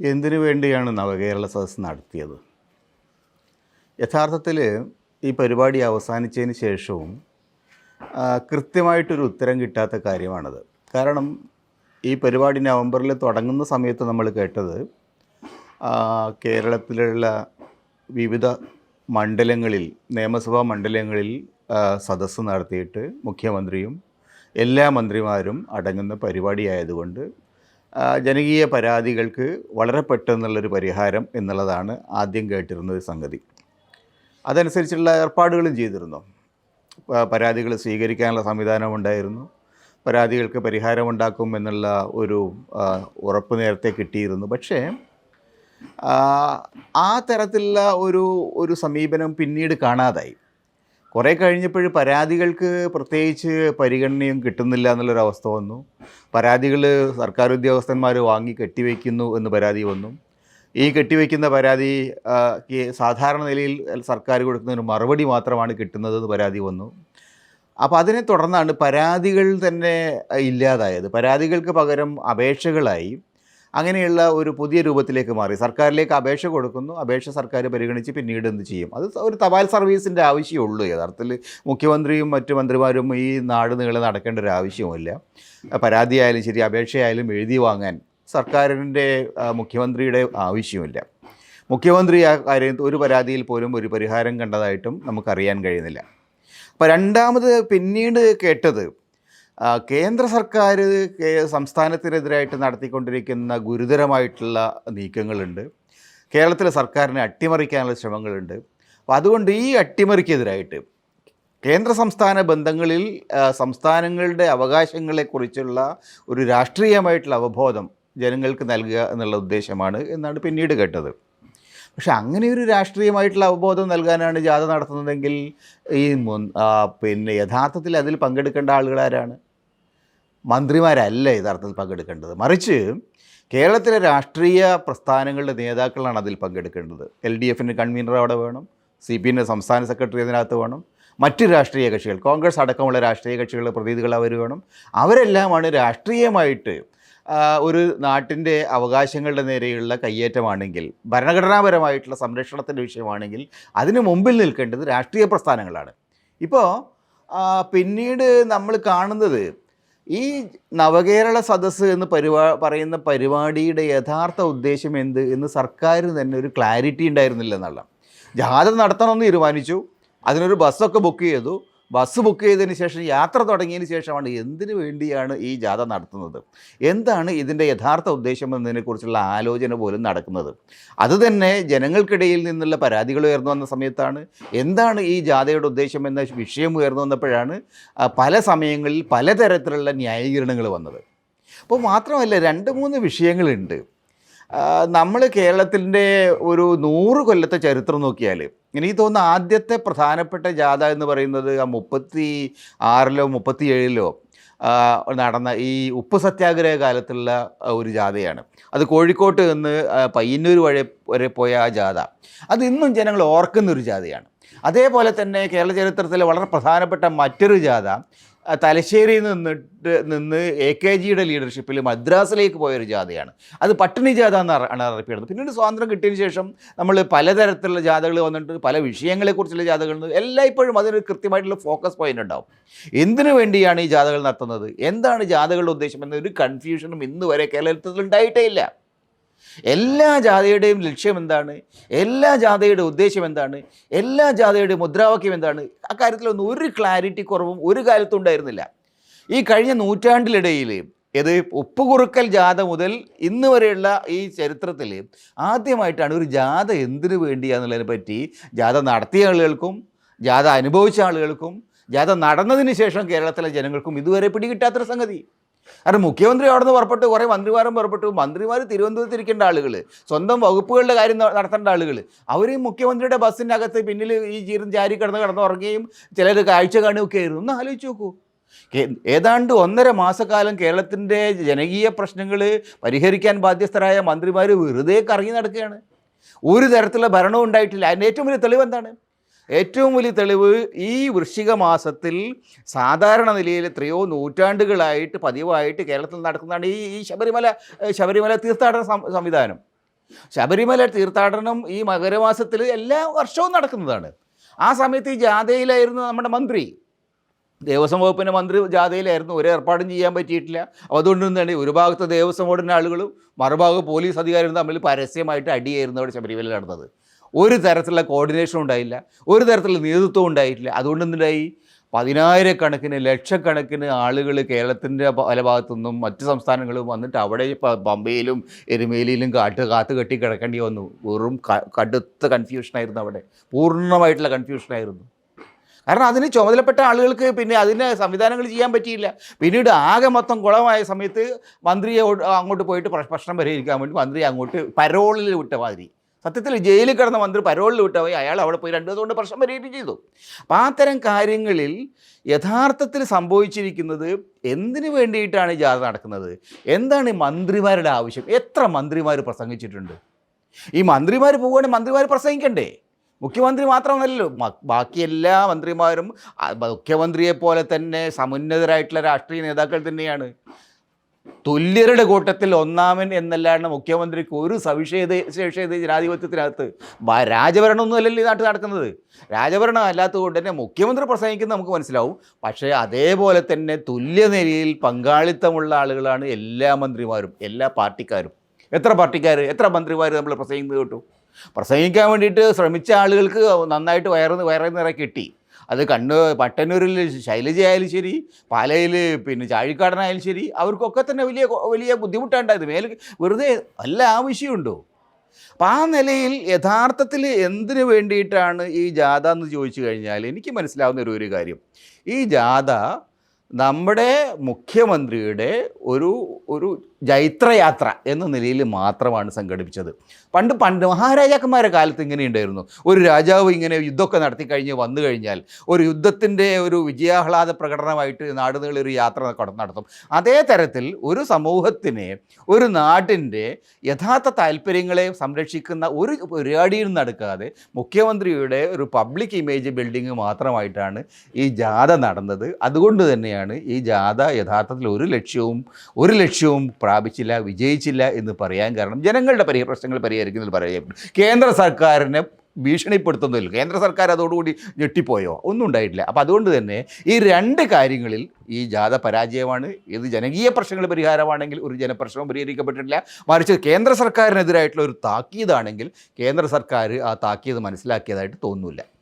എന്തിനു വേണ്ടിയാണ് നവകേരള സദസ്സ് നടത്തിയത്? യഥാർത്ഥത്തിൽ ഈ പരിപാടി അവസാനിച്ചതിന് ശേഷവും കൃത്യമായിട്ടൊരു ഉത്തരം കിട്ടാത്ത കാര്യമാണത്. കാരണം ഈ പരിപാടി നവംബറിൽ തുടങ്ങുന്ന സമയത്ത് നമ്മൾ കേട്ടത് കേരളത്തിലുള്ള വിവിധ മണ്ഡലങ്ങളിൽ നിയമസഭാ മണ്ഡലങ്ങളിൽ സദസ്സ് നടത്തിയിട്ട് മുഖ്യമന്ത്രിയും എല്ലാ മന്ത്രിമാരും അടങ്ങുന്ന പരിപാടിയായതുകൊണ്ട് ജനകീയ പരാതികൾക്ക് വളരെ പെട്ടെന്നുള്ളൊരു പരിഹാരം എന്നുള്ളതാണ് ആദ്യം കേട്ടിരുന്ന സംഗതി. അതനുസരിച്ചുള്ള ഏർപ്പാടുകളും ചെയ്തിരുന്നു? പരാതികൾ സ്വീകരിക്കാനുള്ള സംവിധാനം ഉണ്ടായിരുന്നു. പരാതികൾക്ക് പരിഹാരമുണ്ടാക്കും എന്നുള്ള ഒരു ഉറപ്പ് നേരത്തെ കിട്ടിയിരുന്നു. പക്ഷേ ആ തരത്തിലുള്ള ഒരു ഒരു സമീപനം പിന്നീട് കാണാതായി. കുറേ കഴിഞ്ഞപ്പോൾ പരാതികൾക്ക് പ്രത്യേകിച്ച് പരിഗണനയും കിട്ടുന്നില്ല എന്നുള്ളൊരു അവസ്ഥ വന്നു. പരാതികൾ സർക്കാർ ഉദ്യോഗസ്ഥന്മാർ വാങ്ങി കെട്ടിവെക്കുന്നു എന്ന് പരാതി വന്നു. ഈ കെട്ടിവെക്കുന്ന പരാതി സാധാരണ നിലയിൽ സർക്കാർ കൊടുക്കുന്ന മറുപടി മാത്രമാണ് കിട്ടുന്നത് എന്ന് പരാതി വന്നു. അപ്പോൾ അതിനെ തുടർന്നാണ് പരാതികൾ തന്നെ ഇല്ലാതായത്. പരാതികൾക്ക് പകരം അപേക്ഷകളായി. അങ്ങനെയുള്ള ഒരു പുതിയ രൂപത്തിലേക്ക് മാറി. സർക്കാരിലേക്ക് അപേക്ഷ കൊടുക്കുന്നു. അപേക്ഷ സർക്കാർ പരിഗണിച്ച് പിന്നീട് എന്ത് ചെയ്യും? അത് ഒരു തപാൽ സർവീസിന്റെ ആവശ്യമുള്ളൂ. യഥാർത്ഥത്തിൽ മുഖ്യമന്ത്രിയും മറ്റ് മന്ത്രിമാരും ഈ നാട് നീളെ നടക്കേണ്ട ഒരു ആവശ്യവുമില്ല. പരാതിയായാലും ശരി അപേക്ഷയായാലും എഴുതി വാങ്ങാൻ സർക്കാരിന്റെ മുഖ്യമന്ത്രിയുടെ ആവശ്യമില്ല. മുഖ്യമന്ത്രി ആ കാര്യം ഒരു പരാതിയിൽ പോലും ഒരു പരിഹാരം കണ്ടതായിട്ടും നമുക്കറിയാൻ കഴിയുന്നില്ല. അപ്പോൾ രണ്ടാമത് പിന്നീട് കേട്ടത് കേന്ദ്ര സർക്കാർ സംസ്ഥാനത്തിനെതിരായിട്ട് നടത്തിക്കൊണ്ടിരിക്കുന്ന ഗുരുതരമായിട്ടുള്ള നീക്കങ്ങളുണ്ട്. കേരളത്തിലെ സർക്കാരിനെ അട്ടിമറിക്കാനുള്ള ശ്രമങ്ങളുണ്ട്. അപ്പോൾ അതുകൊണ്ട് ഈ അട്ടിമറിക്കെതിരായിട്ട് കേന്ദ്ര സംസ്ഥാന ബന്ധങ്ങളിൽ സംസ്ഥാനങ്ങളുടെ അവകാശങ്ങളെക്കുറിച്ചുള്ള ഒരു രാഷ്ട്രീയമായിട്ടുള്ള അവബോധം ജനങ്ങൾക്ക് നൽകുക എന്നുള്ള ഉദ്ദേശമാണ് എന്നാണ് പിന്നീട് കേട്ടത്. പക്ഷെ അങ്ങനെ ഒരു രാഷ്ട്രീയമായിട്ടുള്ള അവബോധം നൽകാനാണ് ജാഥ നടത്തുന്നതെങ്കിൽ ഈ പിന്നെ യഥാർത്ഥത്തിൽ അതിൽ പങ്കെടുക്കേണ്ട ആളുകൾ ആരാണ് മന്ത്രിമാരല്ല യഥാർത്ഥത്തിൽ പങ്കെടുക്കേണ്ടത്. മറിച്ച് കേരളത്തിലെ രാഷ്ട്രീയ പ്രസ്ഥാനങ്ങളുടെ നേതാക്കളാണ് അതിൽ പങ്കെടുക്കേണ്ടത്. എൽ ഡി എഫിന്റെ കൺവീനർ അവിടെ വേണം സി പി എന്റെ സംസ്ഥാന സെക്രട്ടറി അതിനകത്ത് വേണം മറ്റ് രാഷ്ട്രീയ കക്ഷികൾ കോൺഗ്രസ് അടക്കമുള്ള രാഷ്ട്രീയ കക്ഷികളുടെ പ്രതിനിധികൾ അവർ വേണം. അവരെല്ലാമാണ് രാഷ്ട്രീയമായിട്ട് ഒരു നാട്ടിന്റെ അവകാശങ്ങളുടെ നേരെയുള്ള കയ്യേറ്റമാണെങ്കിൽ ഭരണഘടനാപരമായിട്ടുള്ള സംരക്ഷണത്തിന്റെ വിഷയമാണെങ്കിൽ അതിന് മുമ്പിൽ നിൽക്കേണ്ടത് രാഷ്ട്രീയ പ്രസ്ഥാനങ്ങളാണ്. ഇപ്പോൾ പിന്നീട് നമ്മൾ കാണുന്നത് ഈ നവകേരള സദസ്സ് എന്ന് പരിപാ പറയുന്ന പരിപാടിയുടെ യഥാർത്ഥ ഉദ്ദേശം എന്ത് എന്ന് സർക്കാരിന് തന്നെ ഒരു ക്ലാരിറ്റി ഉണ്ടായിരുന്നില്ല എന്നുള്ള. ജാഥ നടത്തണമെന്ന് തീരുമാനിച്ചു. അതിനൊരു ബസ്സൊക്കെ ബുക്ക് ചെയ്തു. ബസ് ബുക്ക് ചെയ്തതിന് ശേഷം യാത്ര തുടങ്ങിയതിന് ശേഷമാണ് എന്തിനു വേണ്ടിയാണ് ഈ ജാഥ നടത്തുന്നത്? എന്താണ് ഇതിന്റെ യഥാർത്ഥ ഉദ്ദേശം എന്നതിനെക്കുറിച്ചുള്ള ആലോചന പോലും നടക്കുന്നത്? അതുതന്നെ ജനങ്ങൾക്കിടയിൽ നിന്നുള്ള പരാതികൾ ഉയർന്നു വന്ന സമയത്താണ്. എന്താണ് ഈ ജാഥയുടെ ഉദ്ദേശം എന്ന വിഷയം ഉയർന്നു വന്നപ്പോഴാണ് പല സമയങ്ങളിൽ പലതരത്തിലുള്ള ന്യായീകരണങ്ങൾ വന്നത്. അപ്പോൾ മാത്രമല്ല രണ്ട് മൂന്ന് വിഷയങ്ങളുണ്ട്. നമ്മൾ കേരളത്തിന്റെ ഒരു നൂറ് കൊല്ലത്തെ ചരിത്രം നോക്കിയാൽ എനിക്ക് തോന്നുന്നു ആദ്യത്തെ പ്രധാനപ്പെട്ട ജാഥ എന്ന് പറയുന്നത് ആ മുപ്പത്തി ആറിലോ മുപ്പത്തി ഏഴിലോ നടന്ന ഈ ഉപ്പ് സത്യാഗ്രഹ കാലത്തുള്ള ഒരു ജാഥയാണ്. അത് കോഴിക്കോട്ട് നിന്ന് പയ്യന്നൂർ വഴി വരെ പോയ ആ ജാഥ. അത് ഇന്നും ജനങ്ങൾ ഓർക്കുന്ന ഒരു ജാഥയാണ്. അതേപോലെ തന്നെ കേരള ചരിത്രത്തിലെ വളരെ പ്രധാനപ്പെട്ട മറ്റൊരു ജാഥ തലശ്ശേരിയിൽ നിന്നിട്ട് നിന്ന് എ കെ ജിയുടെ ലീഡർഷിപ്പിൽ മദ്രാസിലേക്ക് പോയൊരു ജാഥയാണ്. അത് പട്ടിണി ജാഥ എന്ന് അറി- ആണ് അറിയപ്പെടുന്നത് പിന്നീട് സ്വാതന്ത്ര്യം കിട്ടിയതിന് ശേഷം നമ്മൾ പലതരത്തിലുള്ള ജാഥകൾ വന്നിട്ട് പല വിഷയങ്ങളെക്കുറിച്ചുള്ള ജാഥകൾ എല്ലാം ഇപ്പോഴും അതിനൊരു കൃത്യമായിട്ടുള്ള ഫോക്കസ് പോയിന്റ് ഉണ്ടാവും. എന്തിനു വേണ്ടിയാണ് ഈ ജാഥകൾ നടത്തുന്നത്? എന്താണ് ജാഥകളുടെ ഉദ്ദേശം? എന്നൊരു കൺഫ്യൂഷനും ഇന്ന് വരെ കേരളത്തിൽ ഉണ്ടായിട്ടേ ഇല്ല. എല്ലാ ജാഥയുടെയും ലക്ഷ്യം എന്താണ്? എല്ലാ ജാഥയുടെ ഉദ്ദേശം എന്താണ്? എല്ലാ ജാഥയുടെയും മുദ്രാവാക്യം എന്താണ്? അക്കാര്യത്തിലൊന്നും ഒരു ക്ലാരിറ്റി കുറവും ഒരു കാലത്തും ഉണ്ടായിരുന്നില്ല. ഈ കഴിഞ്ഞ നൂറ്റാണ്ടിലിടയിൽ ഇത് ഉപ്പുകുറുക്കൽ ജാഥ മുതൽ ഇന്ന് വരെയുള്ള ഈ ചരിത്രത്തിൽ ആദ്യമായിട്ടാണ് ഒരു ജാഥ എന്തിനു വേണ്ടിയാന്നുള്ളതിനെ പറ്റി ജാഥ നടത്തിയ ആളുകൾക്കും ജാഥ അനുഭവിച്ച ആളുകൾക്കും ജാഥ നടന്നതിന് ശേഷം കേരളത്തിലെ ജനങ്ങൾക്കും ഇതുവരെ പിടികിട്ടാത്തൊരു സംഗതി. കാരണം മുഖ്യമന്ത്രി അവിടെ നിന്ന് പുറപ്പെട്ടു കുറേ മന്ത്രിമാരും പുറപ്പെട്ടു. മന്ത്രിമാർ തിരുവനന്തപുരത്ത് ഇരിക്കേണ്ട ആളുകൾ സ്വന്തം വകുപ്പുകളുടെ കാര്യം നടത്തേണ്ട ആളുകൾ അവർ മുഖ്യമന്ത്രിയുടെ ബസ്സിന്റെ അകത്ത് പിന്നിൽ ഈ ജീറും ചാരി കിടന്ന് കിടന്നുറങ്ങുകയും ചിലർ കാഴ്ച കാണുകയൊക്കെ ആയിരുന്നു. ഒന്ന് ആലോചിച്ച് നോക്കൂ. ഏതാണ്ട് ഒന്നര മാസക്കാലം കേരളത്തിന്റെ ജനകീയ പ്രശ്നങ്ങൾ പരിഹരിക്കാൻ ബാധ്യസ്ഥരായ മന്ത്രിമാർ വെറുതെ കറങ്ങി നടക്കുകയാണ്. ഒരു തരത്തിലുള്ള ഭരണവും ഉണ്ടായിട്ടില്ല. അതിന്റെ ഏറ്റവും വലിയ തെളിവ് എന്താണ്? ഏറ്റവും വലിയ തെളിവ് ഈ വൃശ്ചിക മാസത്തിൽ സാധാരണ നിലയിൽ എത്രയോ നൂറ്റാണ്ടുകളായിട്ട് പതിവായിട്ട് കേരളത്തിൽ നടക്കുന്നതാണ് ഈ ഈ ശബരിമല ശബരിമല തീർത്ഥാടന സംവിധാനം. ശബരിമല തീർത്ഥാടനം ഈ മകരമാസത്തിൽ എല്ലാ വർഷവും നടക്കുന്നതാണ്. ആ സമയത്ത് ഈ ജാഥയിലായിരുന്നു നമ്മുടെ മന്ത്രി. ദേവസ്വം വകുപ്പിന്റെ മന്ത്രി ജാഥയിലായിരുന്നു. ഒരു ഏർപ്പാടും ചെയ്യാൻ പറ്റിയിട്ടില്ല. അതുകൊണ്ട് തന്നെ ഒരു ഭാഗത്ത് ദേവസ്വം ബോർഡിന്റെ ആളുകളും മറുഭാഗത്ത് പോലീസ് അധികാരികളും തമ്മിൽ പരസ്യമായിട്ട് അടിയായിരുന്നു അവിടെ ശബരിമല നടന്നത്. ഒരു തരത്തിലുള്ള കോർഡിനേഷൻ ഉണ്ടായില്ല ഒരു തരത്തിലുള്ള നേതൃത്വം ഉണ്ടായിട്ടില്ല. അതുകൊണ്ട് എന്തുണ്ടായി? പതിനായിരക്കണക്കിന് ലക്ഷക്കണക്കിന് ആളുകൾ കേരളത്തിന്റെ പല ഭാഗത്തുനിന്നും മറ്റ് സംസ്ഥാനങ്ങളും വന്നിട്ട് അവിടെ ബമ്പയിലും എരുമേലിയിലും കാട്ട് കാത്തു കെട്ടി കിടക്കേണ്ടി വന്നു. വെറും കടുത്ത കൺഫ്യൂഷനായിരുന്നു അവിടെ. പൂർണമായിട്ടുള്ള കൺഫ്യൂഷനായിരുന്നു കാരണം അതിന് ചുമതലപ്പെട്ട ആളുകൾക്ക് പിന്നെ അതിന് സംവിധാനങ്ങൾ ചെയ്യാൻ പറ്റിയില്ല. പിന്നീട് ആകെ മൊത്തം കുളമായ സമയത്ത് മന്ത്രിയെ അങ്ങോട്ട് പോയിട്ട് പ്രശ്നം പരിഹരിക്കാൻ വേണ്ടി മന്ത്രി അങ്ങോട്ട് പരോളിൽ വിട്ട മാതിരി. സത്യത്തിൽ ജയിലിൽ കിടന്ന മന്ത്രി പരോളിൽ വിട്ട പോയി അയാൾ അവിടെ പോയി രണ്ട് ദിവസം കൊണ്ട് പ്രശ്നം പരിഹരിക്കുകയും ചെയ്തു. അപ്പോൾ ആ തരം കാര്യങ്ങളിൽ യഥാർത്ഥത്തിൽ സംഭവിച്ചിരിക്കുന്നത് എന്തിനു വേണ്ടിയിട്ടാണ് ഈ ജാഥ നടക്കുന്നത്? എന്താണ് ഈ മന്ത്രിമാരുടെ ആവശ്യം? എത്ര മന്ത്രിമാർ പ്രസംഗിച്ചിട്ടുണ്ട്? ഈ മന്ത്രിമാർ പോവുകയാണെങ്കിൽ മന്ത്രിമാർ പ്രസംഗിക്കണ്ടേ? മുഖ്യമന്ത്രി മാത്രമല്ലല്ലോ. ബാക്കി എല്ലാ മന്ത്രിമാരും മുഖ്യമന്ത്രിയെ പോലെ തന്നെ സമുന്നതരായിട്ടുള്ള രാഷ്ട്രീയ നേതാക്കൾ തന്നെയാണ്. തുല്യരുടെ കൂട്ടത്തിൽ ഒന്നാമൻ എന്നല്ലാണ്ട് മുഖ്യമന്ത്രിക്ക് ഒരു സവിശേഷത ശേഷത ജനാധിപത്യത്തിനകത്ത് രാജഭരണമൊന്നും അല്ലല്ലോ ഈ നാട്ടിൽ നടക്കുന്നത്. രാജഭരണം അല്ലാത്തത് കൊണ്ട് തന്നെ മുഖ്യമന്ത്രി പ്രസംഗിക്കുന്നത് നമുക്ക് മനസ്സിലാവും. പക്ഷേ അതേപോലെ തന്നെ തുല്യനിലയിൽ പങ്കാളിത്തമുള്ള ആളുകളാണ് എല്ലാ മന്ത്രിമാരും എല്ലാ പാർട്ടിക്കാരും. എത്ര പാർട്ടിക്കാർ എത്ര മന്ത്രിമാർ നമ്മൾ പ്രസംഗിക്കുന്നത് കേട്ടു? പ്രസംഗിക്കാൻ വേണ്ടിയിട്ട് ശ്രമിച്ച ആളുകൾക്ക് നന്നായിട്ട് വയറ് വയറ് നിറ കിട്ടി. അത് കണ്ണ് പട്ടന്നൂരിൽ ശൈലജയായാലും ശരി പാലയിൽ പിന്നെ ചാഴിക്കാടനായാലും ശരി അവർക്കൊക്കെ തന്നെ വലിയ വലിയ ബുദ്ധിമുട്ടുണ്ടായത്. മേൽ വെറുതെ വല്ല ആവശ്യമുണ്ടോ? അപ്പം ആ നിലയിൽ യഥാർത്ഥത്തിൽ എന്തിനു വേണ്ടിയിട്ടാണ് ഈ ജാഥ എന്ന് ചോദിച്ചു കഴിഞ്ഞാൽ എനിക്ക് മനസ്സിലാവുന്ന ഒരു ഒരു കാര്യം. ഈ ജാഥ നമ്മുടെ മുഖ്യമന്ത്രിയുടെ ഒരു ഒരു ജൈത്രയാത്ര എന്ന നിലയിൽ മാത്രമാണ് സംഘടിപ്പിച്ചത്. പണ്ട് പണ്ട് മഹാരാജാക്കന്മാരുടെ കാലത്ത് ഇങ്ങനെ ഉണ്ടായിരുന്നു. ഒരു രാജാവ് ഇങ്ങനെ യുദ്ധമൊക്കെ നടത്തി കഴിഞ്ഞ് വന്നു കഴിഞ്ഞാൽ ഒരു യുദ്ധത്തിന്റെ ഒരു വിജയാഹ്ലാദ പ്രകടനമായിട്ട് നാടുകളിൽ ഒരു യാത്ര നടത്തും. അതേ തരത്തിൽ ഒരു സമൂഹത്തിനെ ഒരു നാടിന്റെ യഥാർത്ഥ താല്പര്യങ്ങളെ സംരക്ഷിക്കുന്ന ഒരു പരിപാടിയിൽ നടക്കാതെ മുഖ്യമന്ത്രിയുടെ ഒരു പബ്ലിക് ഇമേജ് ബിൽഡിംഗ് മാത്രമായിട്ടാണ് ഈ ജാഥ നടന്നത്. അതുകൊണ്ട് തന്നെയാണ് ഈ ജാഥ യഥാർത്ഥത്തിൽ ഒരു ലക്ഷ്യവും ഒരു ലക്ഷ്യവും പ്രാപിച്ചില്ല വിജയിച്ചില്ല എന്ന് പറയാൻ കാരണം ജനങ്ങളുടെ പരി പ്രശ്നങ്ങൾ പരിഹരിക്കുന്നതിൽ പറയപ്പെട്ടു കേന്ദ്ര സർക്കാരിനെ ഭീഷണിപ്പെടുത്തുന്നതിൽ കേന്ദ്ര സർക്കാർ അതോടുകൂടി ഞെട്ടിപ്പോയോ? ഒന്നും ഉണ്ടായിട്ടില്ല. അപ്പോൾ അതുകൊണ്ട് തന്നെ ഈ രണ്ട് കാര്യങ്ങളിൽ ഈ ജാഥ പരാജയമാണ്. ഇത് ജനകീയ പ്രശ്നങ്ങൾ പരിഹാരമാണെങ്കിൽ ഒരു ജനപ്രശ്നവും പരിഹരിക്കപ്പെട്ടിട്ടില്ല. മറിച്ച് കേന്ദ്ര സർക്കാരിനെതിരായിട്ടുള്ള ഒരു താക്കീതാണെങ്കിൽ കേന്ദ്ര സർക്കാർ ആ താക്കീത് മനസ്സിലാക്കിയതായിട്ട് തോന്നുന്നില്ല.